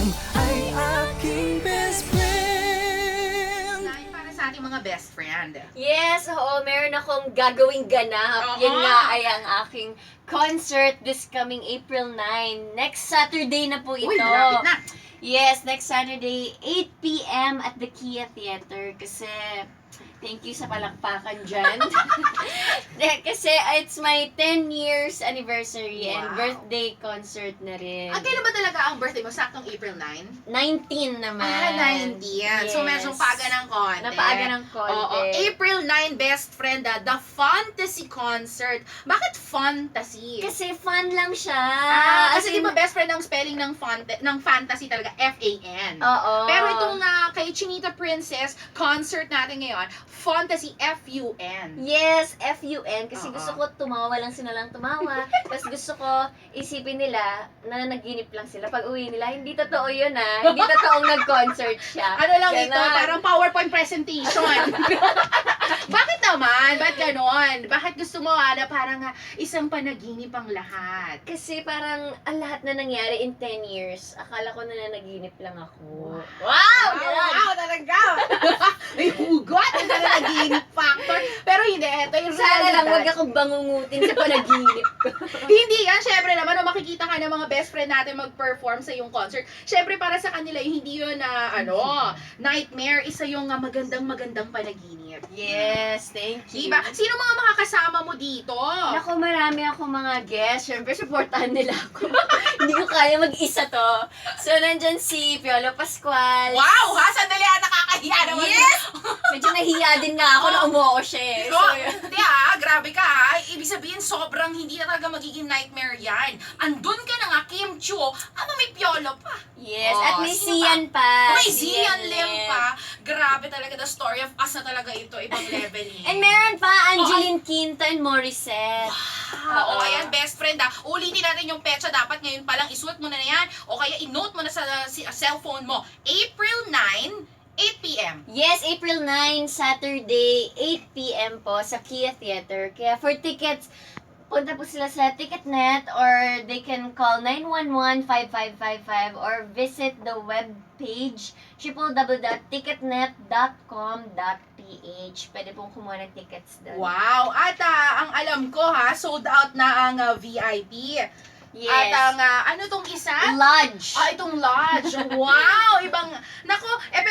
FM ay aking best friend Dahil para sa ating mga best friend. Yes, oo, meron akong gagawing ganap. Oo. Yan nga ay ang aking concert this coming April 9. Next Saturday na po ito. Uy, malapit na. Yes, next Saturday, 8 p.m. at the Kia Theater. Kasi, thank you sa palakpakan dyan. Kasi it's my 10 years anniversary and Wow. birthday concert na rin. Ang kailan ba talaga ang birthday mo? Saktong April 9? 19 naman. Ah, 90 yan. So, Yes. medyo paaga ng konti. Napaaga ng konti. Oo. April 9, best friend, ah, the Fantasy Concert. Bakit fantasy? Kasi fun lang siya. Ah, kasi As di in- ba best friend ng spelling ng, fant- ng fantasy talaga, F-A-N. Oo. Pero itong ah, kay Chinita Princess, concert natin ngayon, fantasy F-U-N. Yes, F-U-N. Kasi Oo. gusto ko tumawa lang sila lang tumawa. Tapos gusto ko isipin nila na naginip lang sila. Pag uwi nila, hindi totoo yun ah. Hindi totoong nag-concert siya. Ano lang ito, Ganon. parang PowerPoint presentation. Bakit naman? Ba't ganon? Bakit gusto mo ah, na parang ah, isang panaginip ang lahat? Kasi parang ang lahat na nangyari in 10 years, akala ko na nanaginip lang ako. Wow! Wow, Ganon. wow talaga! May hugot na nanaginip factor. Pero hindi, ito yung Sana lang wag realidad. akong bangungutin sa panaginip ko. Hindi yan, syempre naman, nung makikita ka ng mga best friend natin mag-perform sa yung concert, syempre para sa kanila, hindi yun na, ano, nightmare, isa yung ah, magandang-magandang panaginip. Yes, thank you. Diba? Sino mga makakasama mo dito? Naku, marami ako mga guests. Siyempre, supportahan nila ako. Hindi ko kaya mag-isa to. So, nandyan si Piolo Pascual. Wow! Ha? Sandali ah, nakakahiya naman. Yes! Medyo nahiya din nga ako na umuo siya eh. So, So, yun. hindi ah, grabe ka ha. Ibig sabihin, sobrang hindi na talaga magiging nightmare yan. Andun ka na nga, Kim Chu, ama may piolo pa. yes, Oh, at may Sian pa. May Zian Lim pa. Grabe talaga, the story of us na talaga ito, ibang level eh. And meron pa Angeline Quinto and Morissette. Ah, Oo. o ayan, best friend ah. Ulitin natin yung petsa. Dapat ngayon pa lang isuot mo na na yan. O kaya i-note mo na sa si, cellphone mo. April 9, 8 p.m. Yes, April 9, Saturday, 8 p.m. po sa Kia Theater. Kaya for tickets, punta po sila sa Ticketnet or they can call 911-5555 or visit the web page www.ticketnet.com.ph Pwede pong kumuha ng tickets doon. Wow! At ah, ang alam ko ha, sold out na ang ah, VIP. Yes. At ang, ah, ano tong isa? Lodge. Ah, itong lodge. Wow! Ibang, nako, eh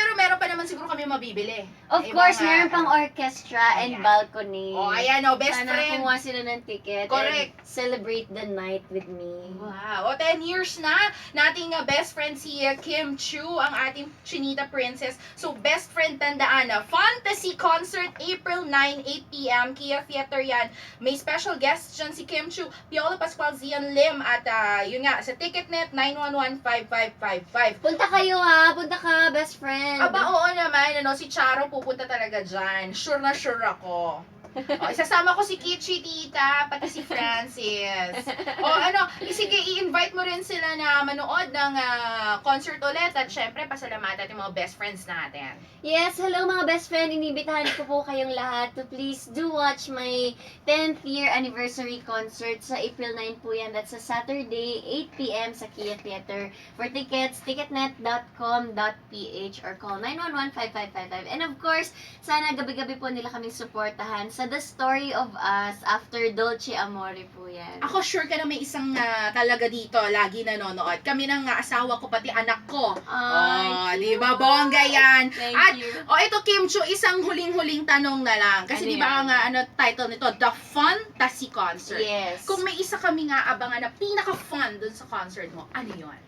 naman siguro kami mabibili. of Ibang, course, ah, meron pang orchestra and Ayan. balcony. Oh, ayan o, best Sana friend. kumuha sila ng ticket Correct. and celebrate the night with me. Wow. O, 10 years na nating uh, best friend si uh, Kim Chu, ang ating Chinita Princess. So, best friend tandaan na. Fantasy Concert, April 9, 8 p.m. Kia Theater yan. May special guests dyan si Kim Chu, Piolo Pascual, Zian Lim, at uh, yun nga, sa Ticketnet, 911-5555. Punta kayo ha, punta ka, best friend. Aba, oo naman, ano, si Charo pupunta talaga dyan. Sure na sure ako. O, isasama ko si Kichi, tita, pati si Francis. O ano, eh, sige, i-invite mo rin sila na manood ng ah, concert ulit. At syempre, pasalamatan yung mga best friends natin. Yes, hello mga best friend. Inibitahan ko po kayong lahat to please do watch my 10th year anniversary concert sa April 9 po yan. That's a Saturday, 8 p.m. sa Kia Theater. For tickets, ticketnet.com.ph or call 911-5555. And of course, sana gabi-gabi po nila kaming supportahan sa The Story of Us after Dolce Amore po yan. Ako sure ka na may isang ah, talaga dito, lagi nanonood. Kami ng ah, asawa ko, pati anak ko. Ay, Oh, di ba? Bongga yan. Thank At you. O ito Kim Chu, isang huling-huling tanong na lang. Kasi Ano di ba ang ah, ano, title nito, The Fantasy Concert. Yes. Kung may isa kami nga abangan na pinaka-fun dun sa concert mo, ano yun?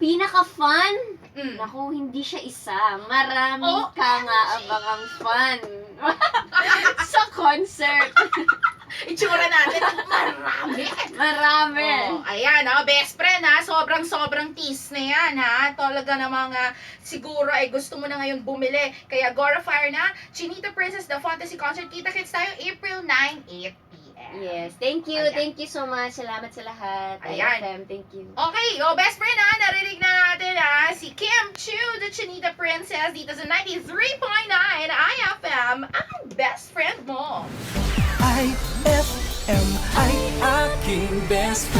Pinaka-fun? Mm. Naku, hindi siya isa. Marami Oh, ka nga abangang fun. concert. Itsura natin, marami. Marami. Oh, ayan, oh, best friend ha, sobrang-sobrang tease na yan ha. Talaga namang ah, siguro ay gusto mo na ngayon bumili. Kaya Gora Fire na, Chinita Princess The Fantasy Concert. Kita-kits tayo April 9, 8 p.m. Yes, thank you. Ayan. Thank you so much. Salamat sa lahat. Ayan. IFM, thank you. Okay, oh, best friend ha, narinig na natin ha, si Kim Chu, the Chinita Princess, dito sa 93.9 IFM, ang IFM ay aking best friend